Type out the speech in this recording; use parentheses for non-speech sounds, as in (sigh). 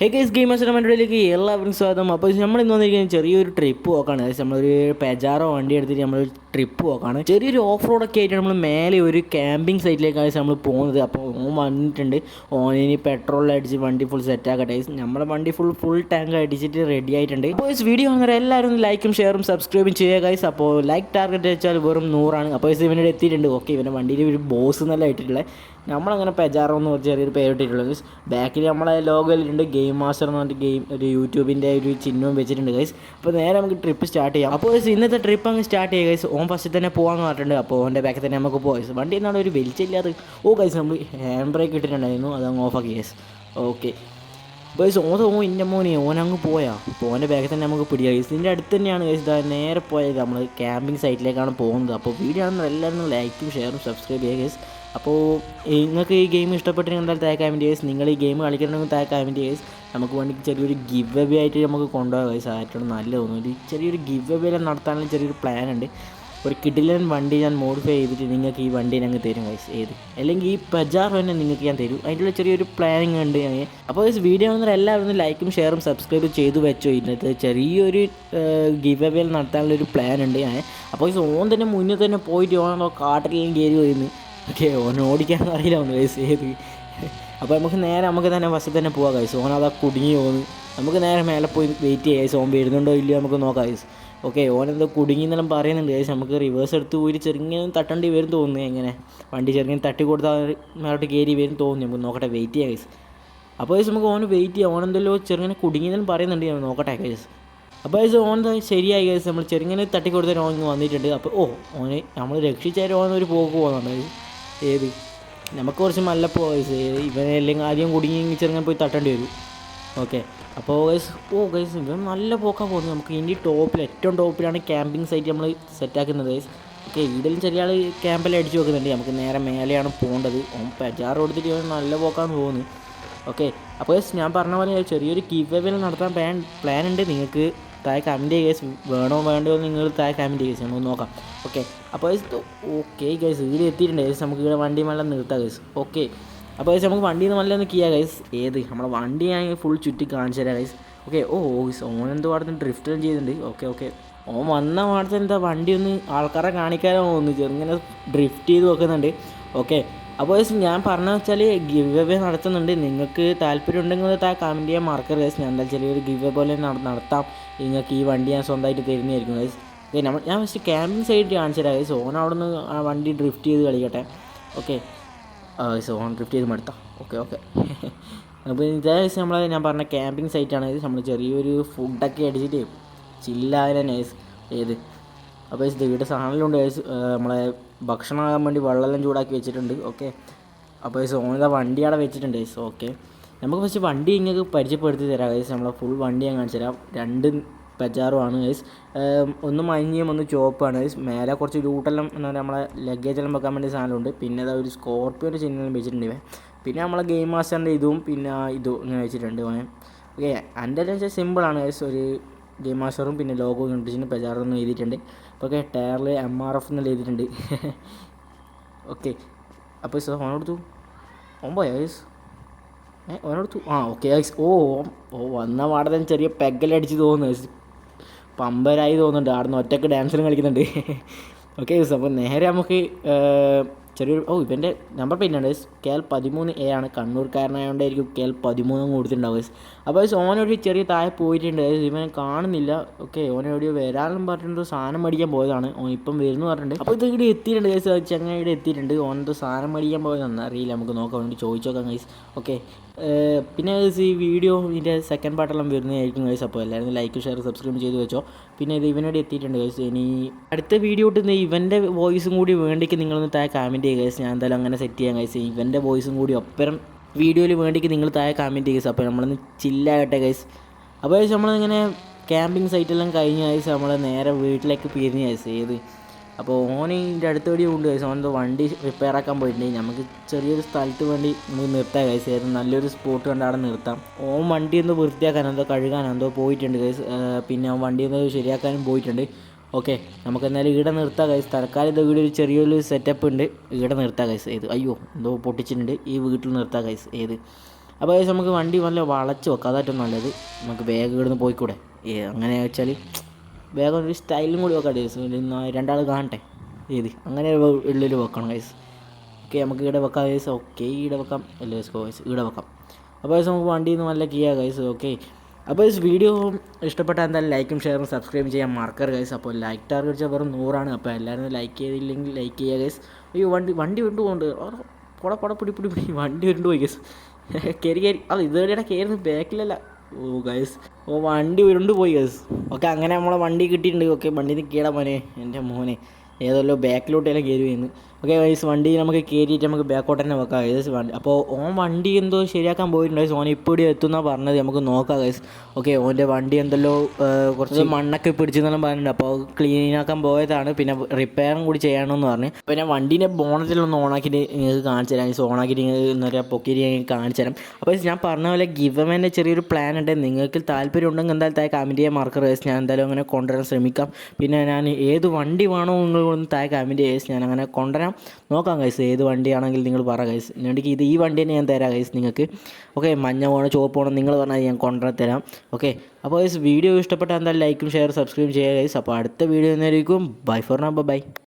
Hey guys ഗെയിമേഴ്സിന്റെ മണ്ടയിലേക്ക് എല്ലാവർക്കും സ്വാഗതം. അപ്പോൾ നമ്മൾ ഇന്ന് വന്നിരിക്കുന്നത് ചെറിയൊരു ട്രിപ്പ് പോക്കാണ് നമ്മളൊരു പെജാറോ വണ്ടി എടുത്തിട്ട് നമ്മൾ ട്രിപ്പ് പോക്കാണ്. ചെറിയൊരു ഓഫ് റോഡൊക്കെ ആയിട്ട് നമ്മൾ മേലെ ഒരു ക്യാമ്പിംഗ് സൈറ്റിലേക്കാണ് നമ്മൾ പോകുന്നത്. അപ്പോൾ ഓൻ വന്നിട്ടുണ്ട്. ഓനിനി പെട്രോൾ അടിച്ച് വണ്ടി ഫുൾ സെറ്റ് ആക്കട്ടെ. നമ്മുടെ വണ്ടി ഫുൾ ഫുൾ ടാങ്ക് അടിച്ചിട്ട് റെഡി ആയിട്ടുണ്ട്. അപ്പോൾ വീഡിയോ കാണുന്നവർ എല്ലാവരും ലൈക്കും ഷെയറും സബ്സ്ക്രൈബും ചെയ്യുക ഗൈസ് അപ്പോൾ ലൈക്ക് ടാർഗറ്റ് വെച്ചാൽ വെറും നൂറാണ്. അപ്പോൾ ഇവനോട് എത്തിയിട്ടുണ്ട്. ഓക്കെ ഇവന്റെ വണ്ടിയിൽ ഒരു ബോസ് എന്നല്ല ഇട്ടിട്ടുള്ളത് നമ്മളങ്ങനെ പെജാറോ എന്ന് പറഞ്ഞ ചെറിയൊരു പേരിട്ടിട്ടുള്ളത് ബാക്കിൽ നമ്മളെ ലോഗോയിലുണ്ട് ഗെയിം മാസ്റ്റർ എന്ന് പറഞ്ഞിട്ട് ഗെയിം ഒരു യൂട്യൂബിന്റെ ഒരു ചിഹ്നവും വെച്ചിട്ടുണ്ട് ഗൈസ് അപ്പോൾ നേരെ നമുക്ക് ട്രിപ്പ് സ്റ്റാർട്ട് ചെയ്യാം. അപ്പോൾ ഇന്നത്തെ ട്രിപ്പ് അങ്ങ് സ്റ്റാർട്ട് ചെയ്യുക ഗൈസ് ഓൻ ഫസ്റ്റ് തന്നെ പോകാമെന്ന് പറഞ്ഞിട്ടുണ്ട്. അപ്പോൾ ഓന്റെ ബാക്കിൽ തന്നെ നമുക്ക് പോയി വണ്ടി എന്നാണ് ഒരു വലിച്ചില്ലാത്ത ഓ ഗൈസ് നമ്മൾ ഹാൻഡ് ബ്രേക്ക് ഇട്ടിട്ടുണ്ടായിരുന്നു. അത് അങ്ങ് ഓഫാക്കി ഗൈസ് ഓക്കെ ബൈസ് ഓൻ ഓ ഇന്റെ മോനെ ഓൻ അങ്ങ് പോയാ. അപ്പോൾ ഓന്റെ ബാക്കിൽ തന്നെ നമുക്ക് പിടിയാ. ഗൈസ് ഇതിന്റെ അടുത്ത് തന്നെയാണ് ഗൈസ് ഇതാ നേരെ പോയത്. നമ്മൾ ക്യാമ്പിംഗ് സൈറ്റിലേക്കാണ് പോകുന്നത്. അപ്പോൾ വീഡിയോ ആണെന്ന് എല്ലാവരും ലൈക്കും ഷെയറും സബ്സ്ക്രൈബ് ചെയ്യുക ഗൈസ് അപ്പോൾ നിങ്ങൾക്ക് ഈ ഗെയിം ഇഷ്ടപ്പെട്ടിട്ടുണ്ടെങ്കിൽ എന്തായാലും വേണ്ടി കേസ് നിങ്ങൾ ഈ ഗെയിം കളിക്കണമെങ്കിൽ താഴെ വേണ്ടി ഗൈസ് നമുക്ക് വേണ്ടി ചെറിയൊരു ഗിവ് അവേ ആയിട്ട് നമുക്ക് കൊണ്ടുപോകാം ഗൈസ് ആയിട്ടുള്ള നല്ല ഒരു ചെറിയൊരു ഗിവ് അവേ നടത്താനുള്ള ചെറിയൊരു പ്ലാൻ ഉണ്ട്. ഒരു കിഡിലൻ വണ്ടി ഞാൻ മോഡിഫൈ ചെയ്തിട്ട് നിങ്ങൾക്ക് ഈ വണ്ടി ഞങ്ങൾ തരും ഗൈസ് ഏത്? അല്ലെങ്കിൽ ഈ പജാർ തന്നെ നിങ്ങൾക്ക് ഞാൻ തരും. അതിന്റെ ചെറിയൊരു പ്ലാനിങ് ഉണ്ട്. ഞാൻ അപ്പോൾ ഈ വീഡിയോ വന്നാൽ എല്ലാവരും ലൈക്കും ഷെയറും സബ്സ്ക്രൈബ് ചെയ്തു വെച്ചോ. ഇതിനകത്ത് ചെറിയൊരു ഗിവ് നടത്താനുള്ള ഒരു പ്ലാൻ ഉണ്ട്. ഞാൻ അപ്പോൾ ഈ ഓൻ തന്നെ മുന്നിൽ തന്നെ പോയിട്ട് ഓണോ കാട്ടിലെല്ലാം കയറി വരുന്നു. ഓക്കെ ഓൻ ഓടിക്കാൻ അറിയില്ല ഒന്ന് ഗൈസ് ഏത്? അപ്പോൾ നമുക്ക് നേരെ നമുക്ക് തന്നെ ബസ്സിൽ തന്നെ പോവാം ഗൈസ് ഓൻ അതാ കുടുങ്ങി പോകുന്നു നമുക്ക് നേരെ മേലെ പോയി വെയിറ്റ് ചെയ്യാം സോം ഓൻ വരുന്നുണ്ടോ ഇല്ലയോ നമുക്ക് നോക്കാം ഗൈസ് ഓക്കെ ഓനെന്തോ കുടുങ്ങി എന്നെല്ലാം പറയുന്നുണ്ട്. പക്ഷേ നമുക്ക് റിവേഴ്സ് എടുത്ത് പോയിട്ട് ചെറുങ്ങനെ തട്ടേണ്ടി വരും തോന്നുന്നു എങ്ങനെ? വണ്ടി ചെറുങ്ങനെ തട്ടി കൊടുത്താൽ മേലോട്ട് കയറി വരും തോന്നുന്നു. നമുക്ക് നോക്കട്ടെ വെയിറ്റ് ചെയ്യാം ഗൈസ് അപ്പോൾ ഗൈസ് നമുക്ക് ഓന് വെയിറ്റ് ചെയ്യാം. ഓനെന്തല്ലോ ചെറുങ്ങനെ കുടുങ്ങിയെന്നും പറയുന്നുണ്ട്. ഞാൻ നോക്കട്ടെ ഗൈസ് അപ്പോൾ ഗൈസ് ഓൻ ശരിയായി ഗൈസ് നമ്മൾ ചെറുങ്ങനെ തട്ടി കൊടുത്തിട്ട് ഓൻ വന്നിട്ടുണ്ട്. അപ്പോൾ ഓ ഓന് നമ്മൾ രക്ഷിച്ചാലും ഓൻ ഒരു പോക്ക് പോകുന്നുണ്ട്. ഏത്? നമുക്ക് കുറച്ച് മല്ലപ്പോ ഗൈസ് ഇവനെല്ലാം ആദ്യം കുടുങ്ങി ചെറുങ്ങനെ പോയി തട്ടേണ്ടി വരും. ഓക്കെ. അപ്പോൾ ഗൈസ് ഓ ഗൈസ് ഇവൻ നല്ല പോക്കാൻ പോകുന്നത് നമുക്ക് ഇനി ടോപ്പിൽ ഏറ്റവും ടോപ്പിലാണ് ക്യാമ്പിംഗ് സൈറ്റ് നമ്മൾ സെറ്റാക്കുന്നത് ഗൈസ് ഓക്കെ ഇതിലും ചെറിയ ആൾ ക്യാമ്പിൽ അടിച്ചു വെക്കുന്നുണ്ട്. നമുക്ക് നേരെ മേലെയാണ് പോകേണ്ടത്. പജാർ കൊടുത്തിട്ട് ഇവൻ നല്ല പോക്കാന്ന് പോകുന്നത് ഓക്കെ അപ്പോൾ ഗൈസ് ഞാൻ പറഞ്ഞ പോലെ ചെറിയൊരു വേവിൽ നടത്താൻ പ്ലാൻ പ്ലാൻ ഉണ്ട്. നിങ്ങൾക്ക് താഴെ കമന്റ് ചെയ്യുക വേണോ വേണ്ടോ എന്ന് നിങ്ങൾ താഴെ കമന്റ് ചെയ്യുക നമുക്ക് നോക്കാം. ഓക്കെ അപ്പോൾ ഓക്കെ ഗൈസ് ഇവിടെ എത്തിയിട്ടുണ്ട് ഗൈസ് നമുക്ക് ഇവിടെ വണ്ടി മേളം നിർത്താം ഗൈസ് ഓക്കെ അപ്പോൾ ഗൈസ് നമുക്ക് വണ്ടിയിൽ നിന്ന് നല്ല ഒന്ന് കിയാ ഗൈസ് ഏത്? നമ്മളെ വണ്ടി ഞാൻ ഫുൾ ചുറ്റി കാണിച്ചു തരാം ഗൈസ് ഓക്കെ ഓ ഗൈസ് ഓൻ എന്തോ അവിടെ ഡ്രിഫ്റ്റ് ചെയ്തിട്ടുണ്ട്. ഓക്കെ ഓക്കെ ഓൻ വന്ന പാടത്ത് എന്താ വണ്ടി ഒന്ന് ആൾക്കാരെ കാണിക്കാനോ തോന്നുന്നു. ചെറുങ്ങനെ ഡ്രിഫ്റ്റ് ചെയ്ത് വെക്കുന്നുണ്ട്. ഓക്കെ അപ്പോൾ ഗൈസ് ഞാൻ പറഞ്ഞ വെച്ചാൽ ഗിവ് അവേ നടത്തുന്നുണ്ട്. നിങ്ങൾക്ക് താല്പര്യം ഉണ്ടെങ്കിൽ താ കമന്റ് ചെയ്യാൻ മറക്കരുത് ഗൈസ് ഞാൻ എന്താ ചെറിയൊരു ഗിവ് അവേ പോലെ നടത്താം. നിങ്ങൾക്ക് ഈ വണ്ടി ഞാൻ സ്വന്തമായിട്ട് തരുന്നതായിരിക്കും ഗൈസ് ഓക്കെ നമ്മൾ ഞാൻ ഫസ്റ്റ് ക്യാമ്പിംഗ് സൈഡ് കാണിച്ചു തരാം ഗൈസ് ഓൻ അവിടെ നിന്ന് ആ വണ്ടി ഡ്രിഫ്റ്റ് ചെയ്ത് കളിക്കട്ടെ. ഓക്കെ സോ ഓൺ ഡ്രിഫ്റ്റ് ചെയ്ത് മടുത്താം ഓക്കെ ഓക്കെ അപ്പോൾ ഇതേ ദിവസം നമ്മൾ ഞാൻ പറഞ്ഞ ക്യാമ്പിംഗ് സൈറ്റാണ് ഇത് നമ്മൾ ചെറിയൊരു ഫുഡൊക്കെ അടിച്ചിട്ട് ചില്ലായ നൈസ് ഏത്? അപ്പോൾ ഇത് ഇവിടെ സാധനമുണ്ട് നമ്മളെ ഭക്ഷണമാകാൻ വേണ്ടി വെള്ളമെല്ലാം ചൂടാക്കി വെച്ചിട്ടുണ്ട്. ഓക്കെ അപ്പോൾ ഗൈസ് ഇതാ വണ്ടി അവിടെ വെച്ചിട്ടുണ്ട്. ഓക്കെ നമുക്ക് ഫസ്റ്റ് വണ്ടി ഇങ്ങനെ പരിചയപ്പെടുത്തി തരാം. നമ്മളെ ഫുൾ വണ്ടി ഞാൻ കാണിച്ചു തരാം. രണ്ട് പെജാറുമാണ് ഗൈസ്. ഒന്ന് മഞ്ഞയും ഒന്ന് ചുവപ്പാണ് ഗൈസ്. മേലെ കുറച്ച് ലൂട്ടെല്ലാം എന്താ പറയുക നമ്മളെ ലഗേജ് എല്ലാം വെക്കാൻ വേണ്ടി സാധനമുണ്ട് പിന്നെ അതാ ഒരു സ്കോർപ്പിയോന്റെ ചിഹ്നം വെച്ചിട്ടുണ്ട് ഇവൻ. പിന്നെ നമ്മളെ ഗെയിം മാസ്റ്ററിന്റെ ഇതും പിന്നെ ഇതും വെച്ചിട്ടുണ്ട് ഓനെ ഓക്കെ എന്റെ വെച്ചാൽ സിമ്പിളാണ് ഗൈസ്. ഒരു ഗെയിം മാസ്റ്ററും പിന്നെ ലോഗോ കണ്ടിച്ചിന് ഒന്നും എഴുതിയിട്ടുണ്ട്. ഓക്കെ ടയറിൽ എം ആർ എഫ് എന്നുള്ള എഴുതിയിട്ടുണ്ട്. ഓക്കെ അപ്പോൾ സോ ഫോൺ കൊടുത്തു ഒമ്പോ ഗൈസ്? ഏ ഓനെടുത്തു ആ ഓക്കെ ഗൈസ്. ഓ ഓ വന്ന പാടെ തന്നെ ചെറിയ പെഗലടിച്ച് തോന്നുന്നു പമ്പരായി തോന്നുന്നുണ്ട്. ആടുന്ന് ഒറ്റയ്ക്ക് ഡാൻസിലും കളിക്കുന്നുണ്ട്. (laughs) ഓക്കെ അപ്പോൾ നേരെ നമുക്ക് ചെറിയൊരു ഓ ഇവന്റെ നമ്പർ പിന്നുണ്ട് കെ എൽ പതിമൂന്ന് എ ആണ്. കണ്ണൂർക്കാരനായതുകൊണ്ടായിരിക്കും കെ എൽ പതിമൂന്നും കൊടുത്തിട്ടുണ്ടാവും അപ്പോൾ ഓനൊരു ചെറിയ താഴെ പോയിട്ടുണ്ട്. ഇവനെ കാണുന്നില്ല. ഓക്കെ ഓനെവിടെയോ വരാനും പറഞ്ഞിട്ടുണ്ട് സാധനം മേടിക്കാൻ പോയതാണ്. ഓൻ ഇപ്പം വരുന്നു പറഞ്ഞിട്ടുണ്ട്. അപ്പോൾ ഇത് ഇവിടെ എത്തിയിട്ടുണ്ട് ഗൈസ് ചങ്ങ ഇവിടെ എത്തിയിട്ടുണ്ട്. ഓനെന്തോ സാധനം മേടിക്കാൻ പോയതാണ് അറിയില്ല. നമുക്ക് നോക്കാം. വേണ്ടി ചോദിച്ചു നോക്കാം ഗൈസ് ഓക്കെ പിന്നെ ഈ വീഡിയോ ഇതിന്റെ സെക്കൻഡ് പാർട്ടെല്ലാം വരുന്നതായിരിക്കും ഗൈസ് അപ്പോൾ എല്ലാവരും ലൈക്ക് ഷെയർ സബ്സ്ക്രൈബ് ചെയ്ത് വെച്ചോ. പിന്നെ ഇത് ഇവനോട് എത്തിയിട്ടുണ്ട് ഗൈസ് ഇനി അടുത്ത വീഡിയോ ഇട്ടുന്ന ഇവന്റെ വോയിസും കൂടി വേണ്ടിക്ക് നിങ്ങളൊന്ന് താഴെ കമന്റ് ചെയ്യുക ഗൈസ് ഞാൻ എന്തായാലും അങ്ങനെ സെറ്റ് ചെയ്യാം ഗൈസ് ഇവന്റെ വോയിസും കൂടി ഒപ്പരം വീഡിയോയിൽ വേണ്ടിക്ക് നിങ്ങൾ താഴെ കമന്റ് ചെയ്യുക അപ്പോൾ നമ്മളൊന്ന് ചില്ലാകട്ടെ ഗൈസ് അപ്പോൾ ഗൈസ് നമ്മളിങ്ങനെ ക്യാമ്പിംഗ് സൈറ്റെല്ലാം കഴിഞ്ഞ ഗൈസ് നമ്മൾ നേരെ വീട്ടിലേക്ക് പിരിഞ്ഞ ഗൈസ് ഏത്? അപ്പോൾ ഓന് ഇതിന്റെ അടുത്തോടി കൊണ്ട് ഗൈസ് ഓൻ വണ്ടി റിപ്പയർ ആക്കാൻ പോയിട്ടുണ്ടെങ്കിൽ നമുക്ക് ചെറിയൊരു സ്ഥലത്ത് വേണ്ടി നമുക്ക് നിർത്താം ഗൈസ് ഏത്? നല്ലൊരു സ്പോട്ട് കണ്ട് അവിടെ നിർത്താം. ഓൻ വണ്ടി ഒന്ന് വൃത്തിയാക്കാൻ എന്തോ കഴുകാൻ എന്തോ പോയിട്ടുണ്ട് ഗൈസ് പിന്നെ ഓൻ വണ്ടി ഒന്ന് ശരിയാക്കാനും പോയിട്ടുണ്ട്. ഓക്കെ നമുക്ക് എന്തായാലും ഇവിടെ നിർത്താം കൈസ് തൽക്കാലം ഇത് വീട് ഒരു ചെറിയൊരു സെറ്റപ്പ് ഉണ്ട്. ഇവിടെ നിർത്താം കൈസ് ഏത്? അയ്യോ എന്തോ പൊട്ടിച്ചിട്ടുണ്ട്. ഈ വീട്ടിൽ നിർത്താം കൈസ് ഏത്? അപ്പോൾ കൈസ് നമുക്ക് വണ്ടി നല്ല വളച്ച് വെക്കാം. അതായിട്ടും നല്ലത്. നമുക്ക് വേഗം ഇവിടുന്ന് പോയിക്കൂടെ? ഏ അങ്ങനെ വെച്ചാൽ വേഗം ഒരു സ്റ്റൈലും കൂടി വെക്കാം കൈസ് രണ്ടാൾ കാണട്ടെ. ഏത്? അങ്ങനെ ഉള്ളിൽ വെക്കണം കൈസ് ഓക്കെ നമുക്ക് ഇവിടെ വെക്കാം കൈസ് ഓക്കെ ഇവിടെ വെക്കാം. അല്ലേ കൈസ് ഇവിടെ വെക്കാം. അപ്പോൾ കൈസ് നമുക്ക് വണ്ടിയിൽ നിന്ന് നല്ല കീയാ കൈസ് ഓക്കെ അപ്പോൾ ഈ വീഡിയോ ഇഷ്ടപ്പെട്ടാൽ എന്തായാലും ലൈക്കും ഷെയറും സബ്സ്ക്രൈബ് ചെയ്യാൻ മറക്കരുത് ഗൈസ് അപ്പോൾ ലൈക്ക് ടാർഗറ്റ് വെച്ചാൽ വെറും നൂറാണ്. അപ്പോൾ എല്ലാവരും ലൈക്ക് ചെയ്തില്ലെങ്കിൽ ലൈക്ക് ചെയ്യുക ഗൈസ് ഈ വണ്ടി വണ്ടി വിട്ടു പോകുന്നുണ്ട് പൊട പൊട പിടി പിടി പിടി. വണ്ടി വിട്ടു പോയി ഗൈസ് കയറി കയറി അത് ഇതുവരെയുടെ കയറുന്നു ബാക്കിലല്ല. ഓ ഗൈസ് ഓ വണ്ടി ഉരുണ്ട് പോയി ഗൈസ് ഓക്കെ അങ്ങനെ നമ്മളെ വണ്ടി കിട്ടിയിട്ടുണ്ട്. ഓക്കെ വണ്ടി കീടാ മോനെ. എന്റെ മോനെ. ഏതല്ലോ ബാക്കിലോട്ടെല്ലാം കയറി വരുന്നു ഓക്കെ ഗൈസ് വണ്ടി നമുക്ക് കയറിയിട്ട് നമുക്ക് ബാക്കോട്ട് തന്നെ വെക്കാം ഗൈസ് വണ്ടി അപ്പോൾ ഓൻ വണ്ടി എന്തോ ശരിയാക്കാൻ പോയിട്ടുണ്ട് ഗൈസ് ഓൻ ഇപ്പോൾ ഇവിടെ എത്തുന്നാണ് പറഞ്ഞത് നമുക്ക് നോക്കാം ഗൈസ് ഓക്കെ ഓന്റെ വണ്ടി എന്തല്ലോ കുറച്ച് മണ്ണൊക്കെ പിടിച്ചെന്നെല്ലാം പറഞ്ഞിട്ടുണ്ട്. അപ്പോൾ ക്ലീൻ ആക്കാൻ പോയതാണ് പിന്നെ റിപ്പയറും കൂടി ചെയ്യണമെന്ന് പറഞ്ഞു. പിന്നെ വണ്ടീന്റെ ബോണറ്റിലൊന്ന് ഓണാക്കിയിട്ട് നിങ്ങൾക്ക് കാണിച്ചു തരാം ഗൈസ് ഓണാക്കിയിട്ട് നിങ്ങൾക്ക് എന്താ പറയുക പൊക്കിയിട്ട് ഞാൻ കാണിച്ചു തരാം. അപ്പോൾ ഞാൻ പറഞ്ഞ പോലെ ഗിവമേന്റെ ചെറിയൊരു പ്ലാൻ ഉണ്ട്. നിങ്ങൾക്ക് താല്പര്യം ഉണ്ടെങ്കിൽ എന്തായാലും താഴെ കമന്റ് ചെയ്യാൻ മറക്കരുത് ഗൈസ് ഞാൻ എന്തായാലും അങ്ങനെ കൊണ്ടുവരാൻ ശ്രമിക്കാം. പിന്നെ ഞാൻ ഏത് വണ്ടി വേണോ നിങ്ങൾ ഒന്ന് താഴെ കമന്റ് ചെയ്യാം ഞാൻ അങ്ങനെ കൊണ്ടുവരാം നോക്കാം ഗൈസ് ഏത് വണ്ടിയാണെങ്കിൽ നിങ്ങൾ പറ ഗൈസ് ഞാൻ ഇത് ഈ വണ്ടി തന്നെ ഞാൻ തരാം ഗൈസ് നിങ്ങൾക്ക്. ഓക്കെ മഞ്ഞ പോകണം ചുവപ്പ് പോകണം നിങ്ങൾ പറഞ്ഞാൽ ഞാൻ കൊണ്ടുവരാൻ തരാം. ഓക്കെ അപ്പോൾ ഗൈസ് വീഡിയോ ഇഷ്ടപ്പെട്ടാൽ എന്തായാലും ലൈക്കും ഷെയർ സബ്സ്ക്രൈബ് ചെയ്യുക ഗൈസ് അപ്പോൾ അടുത്ത വീഡിയോ എന്നായിരിക്കും ബൈ ഫോർ നമ്പർ ബൈ